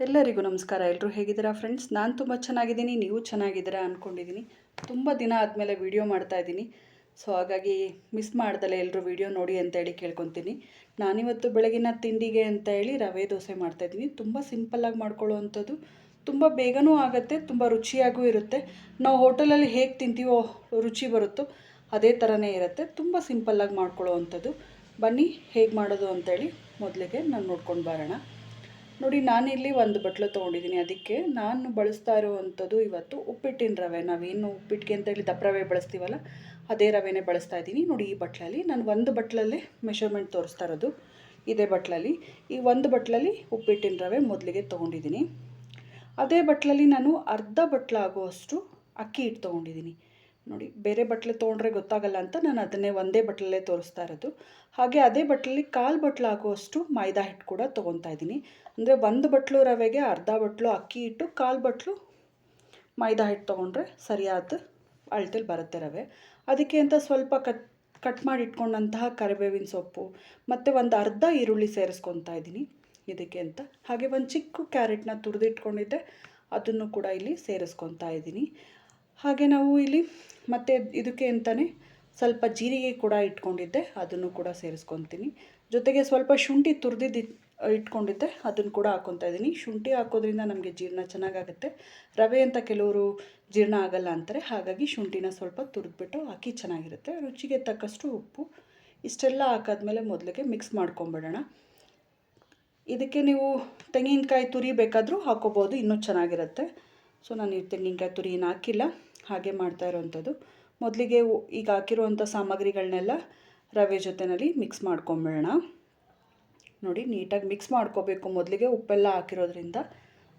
ಎಲ್ಲರಿಗೂ ನಮಸ್ಕಾರ. ಎಲ್ಲರೂ ಹೇಗಿದ್ದೀರಾ ಫ್ರೆಂಡ್ಸ್? ನಾನು ತುಂಬ ಚೆನ್ನಾಗಿದ್ದೀನಿ, ನೀವು ಚೆನ್ನಾಗಿದ್ದೀರಾ ಅಂದ್ಕೊಂಡಿದ್ದೀನಿ ತುಂಬ ದಿನ ಆದಮೇಲೆ ವೀಡಿಯೋ ಮಾಡ್ತಾ ಇದ್ದೀನಿ. ಸೊ ಹಾಗಾಗಿ ಮಿಸ್ ಮಾಡ್ದಲೆ ಎಲ್ಲರೂ ವೀಡಿಯೋ ನೋಡಿ ಅಂತೇಳಿ ಕೇಳ್ಕೊತೀನಿ. ನಾನಿವತ್ತು ಬೆಳಗಿನ ತಿಂಡಿಗೆ ಅಂತ ಹೇಳಿ ರವೆ ದೋಸೆ ಮಾಡ್ತಾಯಿದ್ದೀನಿ ತುಂಬ ಸಿಂಪಲ್ಲಾಗಿ ಮಾಡ್ಕೊಳ್ಳೋ ಅಂಥದ್ದು ತುಂಬ ಬೇಗನೂ ಆಗುತ್ತೆ, ತುಂಬ ರುಚಿಯಾಗೂ ಇರುತ್ತೆ. ನಾವು ಹೋಟೆಲಲ್ಲಿ ಹೇಗೆ ತಿಂತೀವೋ ರುಚಿ ಬರುತ್ತೋ ಅದೇ ಥರನೇ ಇರುತ್ತೆ. ತುಂಬ ಸಿಂಪಲ್ಲಾಗಿ ಮಾಡ್ಕೊಳ್ಳೋ ಅಂಥದ್ದು ಬನ್ನಿ ಹೇಗೆ ಮಾಡೋದು ಅಂತೇಳಿ ಮೊದಲಿಗೆ ನಾನು ನೋಡ್ಕೊಂಡು ಬರೋಣ. ನೋಡಿ ನಾನಿಲ್ಲಿ ಒಂದು ಬಟ್ಲು ತೊಗೊಂಡಿದ್ದೀನಿ ಅದಕ್ಕೆ ನಾನು ಬಳಸ್ತಾ ಇರೋವಂಥದ್ದು ಇವತ್ತು ಉಪ್ಪಿಟ್ಟಿನ ರವೆ. ನಾವೇನು ಉಪ್ಪಿಟ್ಟಿಗೆ ಅಂತೇಳಿ ದಪ್ಪ ರವೆ ಬಳಸ್ತೀವಲ್ಲ, ಅದೇ ರವೆನೇ ಬಳಸ್ತಾ ಇದ್ದೀನಿ. ನೋಡಿ, ಈ ಬಟ್ಲಲ್ಲಿ ನಾನು ಒಂದು ಬಟ್ಲಲ್ಲೇ ಮೆಷರ್ಮೆಂಟ್ ತೋರಿಸ್ತಾ ಇರೋದು. ಇದೇ ಬಟ್ಲಲ್ಲಿ. ಈ ಒಂದು ಬಟ್ಲಲ್ಲಿ ಉಪ್ಪಿಟ್ಟಿನ ರವೆ ಮೊದಲಿಗೆ ತೊಗೊಂಡಿದ್ದೀನಿ ಅದೇ ಬಟ್ಲಲ್ಲಿ ನಾನು ಅರ್ಧ ಬಟ್ಲಾಗುವಷ್ಟು ಅಕ್ಕಿ ಹಿಟ್ಟು ತೊಗೊಂಡಿದ್ದೀನಿ ನೋಡಿ, ಬೇರೆ ಬಟ್ಲು ತೊಗೊಂಡ್ರೆ ಗೊತ್ತಾಗಲ್ಲ ಅಂತ ನಾನು ಅದನ್ನೇ ಒಂದೇ ಬಟ್ಟಲಲ್ಲೇ ತೋರಿಸ್ತಾ ಇರೋದು. ಹಾಗೆ ಅದೇ ಬಟ್ಟಲಲ್ಲಿ ಕಾಲು ಬಟ್ಲು ಆಗುವಷ್ಟು ಮೈದಾ ಹಿಟ್ಟು ಕೂಡ ತೊಗೊತಾ ಇದ್ದೀನಿ. ಅಂದರೆ ಒಂದು ಬಟ್ಲು ರವೆಗೆ ಅರ್ಧ ಬಟ್ಲು ಅಕ್ಕಿ ಹಿಟ್ಟು, ಕಾಲು ಬಟ್ಲು ಮೈದಾ ಹಿಟ್ಟು ತೊಗೊಂಡ್ರೆ ಸರಿಯಾದ ಅಳತೆಲಿ ಬರುತ್ತೆ ರವೆ. ಅದಕ್ಕೆ ಅಂತ ಸ್ವಲ್ಪ ಕಟ್ ಕಟ್ ಮಾಡಿ ಇಟ್ಕೊಂಡಂತಹ ಕರಿಬೇವಿನ ಸೊಪ್ಪು, ಮತ್ತು ಒಂದು ಅರ್ಧ ಈರುಳ್ಳಿ ಸೇರಿಸ್ಕೊತಾ ಇದ್ದೀನಿ ಇದಕ್ಕೆ ಅಂತ. ಹಾಗೆ ಒಂದು ಚಿಕ್ಕ ಕ್ಯಾರೆಟ್ನ ತುರಿದಿಟ್ಕೊಂಡಿದ್ದೆ ಅದನ್ನು ಕೂಡ ಇಲ್ಲಿ ಸೇರಿಸ್ಕೊತಾ ಇದ್ದೀನಿ. ಹಾಗೆ ನಾವು ಇಲ್ಲಿ ಮತ್ತು ಇದಕ್ಕೆ ಅಂತಲೇ ಸ್ವಲ್ಪ ಜೀರಿಗೆ ಕೂಡ ಇಟ್ಕೊಂಡಿದ್ದೆ, ಅದನ್ನು ಕೂಡ ಸೇರಿಸ್ಕೊತೀನಿ. ಜೊತೆಗೆ ಸ್ವಲ್ಪ ಶುಂಠಿ ತುರಿದಿದ್ದು, ಇಟ್ಕೊಂಡಿದ್ದೆ, ಅದನ್ನು ಕೂಡ ಹಾಕ್ಕೊತಾ ಇದ್ದೀನಿ. ಶುಂಠಿ ಹಾಕೋದ್ರಿಂದ ನಮಗೆ ಜೀರ್ಣ ಚೆನ್ನಾಗಾಗುತ್ತೆ. ರವೆ ಅಂತ ಕೆಲವರು ಜೀರ್ಣ ಆಗಲ್ಲ ಅಂತಾರೆ, ಹಾಗಾಗಿ ಶುಂಠಿನ ಸ್ವಲ್ಪ ತುರಿದ್ಬಿಟ್ಟು ಹಾಕಿ ಚೆನ್ನಾಗಿರುತ್ತೆ. ರುಚಿಗೆ ತಕ್ಕಷ್ಟು ಉಪ್ಪು, ಇಷ್ಟೆಲ್ಲ ಹಾಕಾದ್ಮೇಲೆ ಮೊದಲಿಗೆ ಮಿಕ್ಸ್ ಮಾಡ್ಕೊಂಬಿಡೋಣ. ಇದಕ್ಕೆ ನೀವು ತೆಂಗಿನಕಾಯಿ ತುರಿಬೇಕಾದರೂ ಹಾಕೋಬೋದು, ಇನ್ನೂ ಚೆನ್ನಾಗಿರುತ್ತೆ. ಸೊ ನಾನು ಈ ತೆಂಗಿನಕಾಯಿ ಏನು ಹಾಕಿಲ್ಲ. ಹಾಗೆ ಮಾಡ್ತಾ ಇರೋವಂಥದ್ದು ಮೊದಲಿಗೆ ಈಗ ಹಾಕಿರುವಂಥ ಸಾಮಗ್ರಿಗಳನ್ನೆಲ್ಲ ರವೆ ಜೊತೆಯಲ್ಲಿ ಮಿಕ್ಸ್ ಮಾಡ್ಕೊಂಬಿಡೋಣ. ನೋಡಿ, ನೀಟಾಗಿ ಮಿಕ್ಸ್ ಮಾಡ್ಕೋಬೇಕು. ಮೊದಲಿಗೆ ಉಪ್ಪೆಲ್ಲ ಹಾಕಿರೋದ್ರಿಂದ.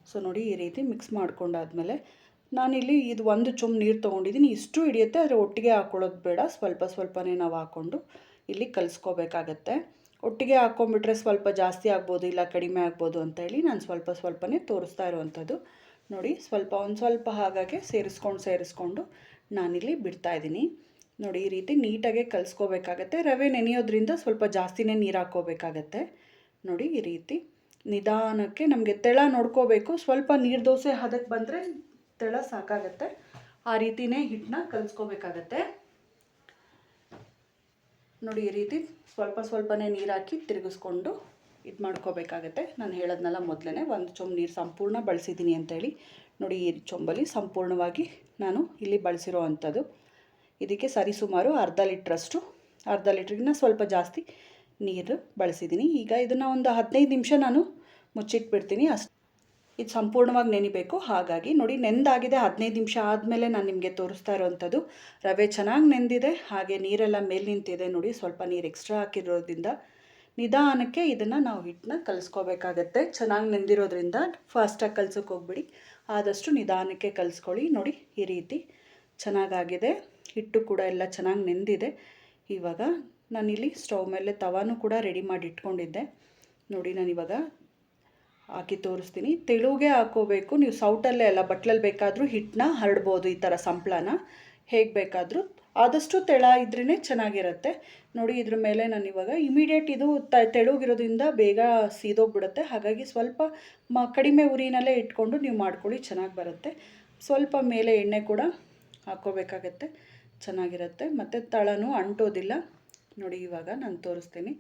ಸೊ ನೋಡಿ, ಈ ರೀತಿ ಮಿಕ್ಸ್ ಮಾಡ್ಕೊಂಡಾದ್ಮೇಲೆ ನಾನಿಲ್ಲಿ ಇದು ಒಂದು ಚೊಂಬು ನೀರು ತೊಗೊಂಡಿದ್ದೀನಿ. ಇಷ್ಟು ಹಿಡಿಯುತ್ತೆ, ಆದರೆ ಒಟ್ಟಿಗೆ ಹಾಕ್ಕೊಳ್ಳೋದು ಬೇಡ. ಸ್ವಲ್ಪ ಸ್ವಲ್ಪನೇ ನಾವು ಹಾಕ್ಕೊಂಡು ಇಲ್ಲಿ ಕಲಿಸ್ಕೋಬೇಕಾಗತ್ತೆ. ಒಟ್ಟಿಗೆ ಹಾಕ್ಕೊಂಬಿಟ್ರೆ ಸ್ವಲ್ಪ ಜಾಸ್ತಿ ಆಗ್ಬೋದು, ಇಲ್ಲ ಕಡಿಮೆ ಆಗ್ಬೋದು ಅಂತ ಹೇಳಿ ನಾನು ಸ್ವಲ್ಪ ಸ್ವಲ್ಪನೇ ತೋರಿಸ್ತಾ ಇರುವಂಥದ್ದು. ನೋಡಿ ಸ್ವಲ್ಪ ಒಂದು ಸ್ವಲ್ಪ ಹಾಗಾಗೆ ಸೇರಿಸ್ಕೊಂಡು ಸೇರಿಸ್ಕೊಂಡು ನಾನಿಲ್ಲಿ ಬಿಡ್ತಾಯಿದ್ದೀನಿ ನೋಡಿ ಈ ರೀತಿ ನೀಟಾಗೆ ಕಲಿಸ್ಕೋಬೇಕಾಗತ್ತೆ. ರವೆ ನೆನೆಯೋದ್ರಿಂದ ಸ್ವಲ್ಪ ಜಾಸ್ತಿನೇ ನೀರು ಹಾಕ್ಕೋಬೇಕಾಗತ್ತೆ. ನೋಡಿ ಈ ರೀತಿ ನಿಧಾನಕ್ಕೆ ನಮಗೆ ತೆಳ ನೋಡ್ಕೋಬೇಕು. ಸ್ವಲ್ಪ ನೀರು ದೋಸೆ ಹದಕ್ಕೆ ಬಂದರೆ ತೆಳ ಸಾಕಾಗತ್ತೆ. ಆ ರೀತಿನೇ ಹಿಟ್ಟನ್ನ ಕಲಿಸ್ಕೋಬೇಕಾಗತ್ತೆ. ನೋಡಿ ಈ ರೀತಿ ಸ್ವಲ್ಪ ಸ್ವಲ್ಪನೇ ನೀರು ಹಾಕಿ ತಿರುಗಿಸ್ಕೊಂಡು ಇದು ಮಾಡ್ಕೋಬೇಕಾಗತ್ತೆ. ನಾನು ಹೇಳೋದ್ನೆಲ್ಲ ಮೊದಲೇ ಒಂದು ಚೊಂಬು ನೀರು ಸಂಪೂರ್ಣ ಬಳಸಿದ್ದೀನಿ ಅಂತೇಳಿ. ನೋಡಿ, ಈ ಚೊಂಬಲ್ಲಿ ಸಂಪೂರ್ಣವಾಗಿ ನಾನು ಇಲ್ಲಿ ಬಳಸಿರೋ ಅಂಥದ್ದು. ಇದಕ್ಕೆ ಸರಿಸುಮಾರು ಅರ್ಧ ಲೀಟ್ರಷ್ಟು, ಅರ್ಧ ಲೀಟ್ರಿಗಿನ್ನ ಸ್ವಲ್ಪ ಜಾಸ್ತಿ ನೀರು ಬಳಸಿದ್ದೀನಿ ಈಗ ಇದನ್ನು ಒಂದು ಹದಿನೈದು ನಿಮಿಷ ನಾನು ಮುಚ್ಚಿಟ್ಬಿಡ್ತೀನಿ. ಅಷ್ಟು ಇದು ಸಂಪೂರ್ಣವಾಗಿ ನೆನಿಬೇಕು. ಹಾಗಾಗಿ ನೋಡಿ, ನೆಂದಾಗಿದೆ. ಹದಿನೈದು ನಿಮಿಷ ಆದಮೇಲೆ ನಾನು ನಿಮಗೆ ತೋರಿಸ್ತಾ ಇರೋವಂಥದ್ದು ರವೆ ಚೆನ್ನಾಗಿ ನೆಂದಿದೆ. ಹಾಗೆ ನೀರೆಲ್ಲ ಮೇಲೆ ನಿಂತಿದೆ ನೋಡಿ. ಸ್ವಲ್ಪ ನೀರು ಎಕ್ಸ್ಟ್ರಾ ಹಾಕಿರೋದ್ರಿಂದ ನಿಧಾನಕ್ಕೆ ಇದನ್ನು ನಾವು ಹಿಟ್ಟನ್ನ ಕಲಿಸ್ಕೋಬೇಕಾಗತ್ತೆ. ಚೆನ್ನಾಗಿ ನೆಂದಿರೋದ್ರಿಂದ ಫಾಸ್ಟಾಗಿ ಕಲ್ಸೋಕೆ ಹೋಗ್ಬಿಡಿ. ಆದಷ್ಟು ನಿಧಾನಕ್ಕೆ ಕಲಿಸ್ಕೊಳ್ಳಿ. ನೋಡಿ, ಈ ರೀತಿ ಚೆನ್ನಾಗಾಗಿದೆ. ಹಿಟ್ಟು ಕೂಡ ಎಲ್ಲ ಚೆನ್ನಾಗಿ ನೆಂದಿದೆ. ಇವಾಗ ನಾನಿಲ್ಲಿ ಸ್ಟವ್ ಮೇಲೆ ತವಾನು ಕೂಡ ರೆಡಿ ಮಾಡಿ ಇಟ್ಕೊಂಡಿದ್ದೆ ನೋಡಿ, ನಾನಿವಾಗ ಹಾಕಿ ತೋರಿಸ್ತೀನಿ. ತೆಳುಗೆ ಹಾಕೋಬೇಕು. ನೀವು ಸೌಟಲ್ಲೇ ಅಲ್ಲ, ಬಟ್ಲಲ್ಲಿ ಬೇಕಾದರೂ ಹಿಟ್ಟನ್ನ ಹರಡ್ಬೋದು ಈ ಥರ ಸಂಪ್ಳನ ಹೇಗೆ ಬೇಕಾದರೂ ಆದಷ್ಟು ತೆಳ ಇದ್ರೇ ಚೆನ್ನಾಗಿರುತ್ತೆ. ನೋಡಿ, ಇದ್ರ ಮೇಲೆ ನಾನು ಇವಾಗ ಇಮಿಡಿಯೇಟ್ ಇದು ತ, ತೆಳುಗಿರೋದ್ರಿಂದ ಬೇಗ ಸೀದೋಗ್ಬಿಡುತ್ತೆ. ಹಾಗಾಗಿ ಸ್ವಲ್ಪ ಮ, ಕಡಿಮೆ ಉರಿನಲ್ಲೇ ಇಟ್ಕೊಂಡು ನೀವು ಮಾಡ್ಕೊಳ್ಳಿ, ಚೆನ್ನಾಗಿ ಬರುತ್ತೆ. ಸ್ವಲ್ಪ ಮೇಲೆ ಎಣ್ಣೆ ಕೂಡ ಹಾಕ್ಕೋಬೇಕಾಗತ್ತೆ. ಚೆನ್ನಾಗಿರುತ್ತೆ. ಮತ್ತು ತಳನೂ ಅಂಟೋದಿಲ್ಲ. ನೋಡಿ, ಇವಾಗ ನಾನು ತೋರಿಸ್ತೀನಿ.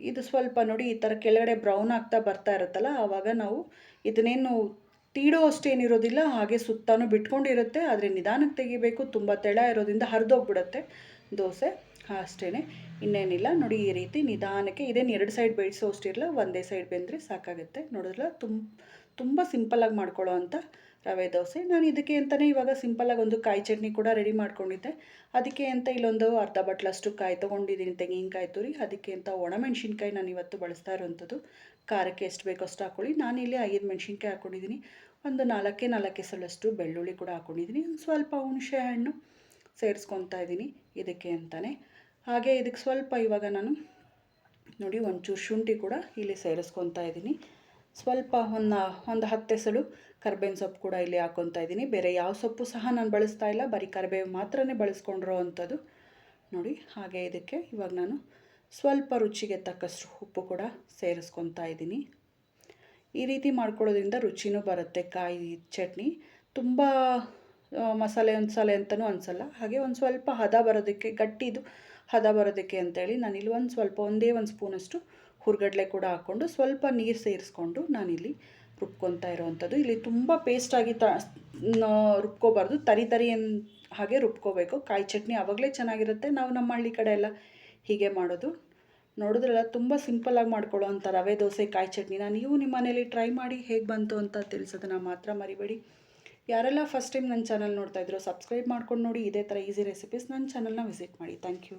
ಇದು ಸ್ವಲ್ಪ ನೋಡಿ, ಈ ಥರ ಕೆಳಗಡೆ ಬ್ರೌನ್ ಆಗ್ತಾ ಬರ್ತಾ ಇರುತ್ತಲ್ಲ, ಆವಾಗ ನಾವು ಇದನ್ನೇನು ತೀಡೋ ಅಷ್ಟೇನಿರೋದಿಲ್ಲ ಹಾಗೆ ಸುತ್ತಾನು ಬಿಟ್ಕೊಂಡಿರುತ್ತೆ ಆದರೆ ನಿಧಾನಕ್ಕೆ ತೆಗಿಬೇಕು ತುಂಬ ತೆಳ ಇರೋದ್ರಿಂದ ಹರಿದೋಗ್ಬಿಡುತ್ತೆ. ದೋಸೆ. ಅಷ್ಟೇ ಇನ್ನೇನಿಲ್ಲ. ನೋಡಿ, ಈ ರೀತಿ ನಿಧಾನಕ್ಕೆ ಇದೇನು ಎರಡು ಸೈಡ್ ಬೇಯಿಸೋ ಅಷ್ಟಿರಲ್ಲ, ಒಂದೇ ಸೈಡ್ ಬೆಂದರೆ ಸಾಕಾಗುತ್ತೆ. ನೋಡಿದ್ರಲ್ಲ ತುಂಬ ತುಂಬ ಸಿಂಪಲ್ಲಾಗಿ ಮಾಡ್ಕೊಳ್ಳೋ ಅಂಥ ರವೆ ದೋಸೆ. ನಾನು ಇದಕ್ಕೆ ಅಂತಲೇ ಇವಾಗ ಸಿಂಪಲ್ಲಾಗಿ ಒಂದು ಕಾಯಿ ಚಟ್ನಿ ಕೂಡ ರೆಡಿ ಮಾಡ್ಕೊಂಡಿದ್ದೆ. ಅದಕ್ಕೆ ಅಂತ ಇಲ್ಲೊಂದು ಅರ್ಧ ಬಟ್ಲಷ್ಟು ಕಾಯಿ ತೊಗೊಂಡಿದ್ದೀನಿ. ತೆಂಗಿನಕಾಯಿ ತುರಿ, ಅದಕ್ಕೆ ಅಂತ ಒಣಮೆಣ್ಸಿನ್ಕಾಯಿ ನಾನು ಇವತ್ತು ಬಳಸ್ತಾ ಇರೋವಂಥದ್ದು. ಖಾರಕ್ಕೆ ಎಷ್ಟು ಬೇಕೋ ಅಷ್ಟು ಹಾಕ್ಕೊಳ್ಳಿ ನಾನು ಇಲ್ಲಿ ಐದು ಮೆಣಸಿನ್ಕಾಯಿ ಹಾಕ್ಕೊಂಡಿದ್ದೀನಿ ಒಂದು ನಾಲ್ಕೇ ನಾಲ್ಕೇ ಸಲಷ್ಟು ಬೆಳ್ಳುಳ್ಳಿ ಕೂಡ ಹಾಕ್ಕೊಂಡಿದ್ದೀನಿ ಸ್ವಲ್ಪ ಹುಣಸೆ ಹಣ್ಣು ಸೇರಿಸ್ಕೊತಾ ಇದ್ದೀನಿ ಇದಕ್ಕೆ ಅಂತಲೇ ಹಾಗೆ ಇದಕ್ಕೆ ಸ್ವಲ್ಪ ಇವಾಗ ನಾನು ನೋಡಿ ಒಂಚೂರು ಶುಂಠಿ ಕೂಡ ಇಲ್ಲಿ ಸೇರಿಸ್ಕೊತಾ ಇದ್ದೀನಿ. ಸ್ವಲ್ಪ ಒಂದು ಒಂದು ಹತ್ತು ಎಸಳು ಕರ್ಬೇವಿನ ಸೊಪ್ಪು ಕೂಡ ಇಲ್ಲಿ ಹಾಕ್ಕೊತಾ ಇದ್ದೀನಿ. ಬೇರೆ ಯಾವ ಸೊಪ್ಪು ಸಹ ನಾನು ಬಳಸ್ತಾ ಇಲ್ಲ, ಬರೀ ಕರಿಬೇವು ಮಾತ್ರನೇ ಬಳಸ್ಕೊಂಡಿರೋ ಅಂಥದ್ದು. ನೋಡಿ, ಹಾಗೆ ಇದಕ್ಕೆ ಇವಾಗ ನಾನು ಸ್ವಲ್ಪ ರುಚಿಗೆ ತಕ್ಕಷ್ಟು ಉಪ್ಪು ಕೂಡ ಸೇರಿಸ್ಕೊತಾ ಇದ್ದೀನಿ. ಈ ರೀತಿ ಮಾಡ್ಕೊಳ್ಳೋದ್ರಿಂದ ರುಚಿನೂ ಬರುತ್ತೆ, ಕಾಯಿ, ಚಟ್ನಿ. ತುಂಬ ಮಸಾಲೆ ಮಸಾಲೆ ಅಂತಲೂ ಅನಿಸಲ್ಲ. ಹಾಗೆ ಒಂದು ಸ್ವಲ್ಪ ಹದ ಬರೋದಕ್ಕೆ, ಗಟ್ಟಿದು ಹದ ಬರೋದಕ್ಕೆ ಅಂತೇಳಿ ನಾನಿಲ್ಲಿ ಒಂದು ಸ್ವಲ್ಪ ಒಂದೇ ಒಂದು ಸ್ಪೂನಷ್ಟು ಹುರ್ಗಡ್ಲೆ ಕೂಡ ಹಾಕ್ಕೊಂಡು ಸ್ವಲ್ಪ ನೀರು ಸೇರಿಸ್ಕೊಂಡು ನಾನಿಲ್ಲಿ ರುಬ್ಕೊತಾ ಇರೋವಂಥದ್ದು. ಇಲ್ಲಿ ತುಂಬ ಪೇಸ್ಟಾಗಿ ತ ರುಬ್ಕೋಬಾರ್ದು. ತರಿ ತರಿ ಹಾಗೆ ರುಬ್ಕೋಬೇಕು. ಕಾಯಿ ಚಟ್ನಿ ಆವಾಗಲೇ ಚೆನ್ನಾಗಿರುತ್ತೆ. ನಾವು ನಮ್ಮ ಹಳ್ಳಿ ಕಡೆ ಎಲ್ಲ ಹೀಗೆ ಮಾಡೋದು. ನೋಡಿದ್ರಲ್ಲ, ತುಂಬ ಸಿಂಪಲ್ಲಾಗಿ ಮಾಡ್ಕೊಳ್ಳೋ ಅಂಥ ರವೆ, ದೋಸೆ, ಕಾಯಿ ಚಟ್ನಿನ ನೀವು ನಿಮ್ಮ ಮನೇಲಿ ಟ್ರೈ ಮಾಡಿ ಹೇಗೆ ಬಂತು ಅಂತ ತಿಳಿಸೋದನ್ನ ಮಾತ್ರ ಮರಿಬೇಡಿ. ಯಾರೆಲ್ಲ ಫಸ್ಟ್ ಟೈಮ್ ನನ್ನ ಚಾನಲ್ ನೋಡ್ತಾ ಇದ್ರು ಸಬ್ಸ್ಕ್ರೈಬ್ ಮಾಡ್ಕೊಂಡು ನೋಡಿ, ಇದೇ ಥರ ಈಸಿ ರೆಸಿಪೀಸ್ ನನ್ನ ಚಾನಲ್ನ ವಿಸಿಟ್ ಮಾಡಿ. Thank you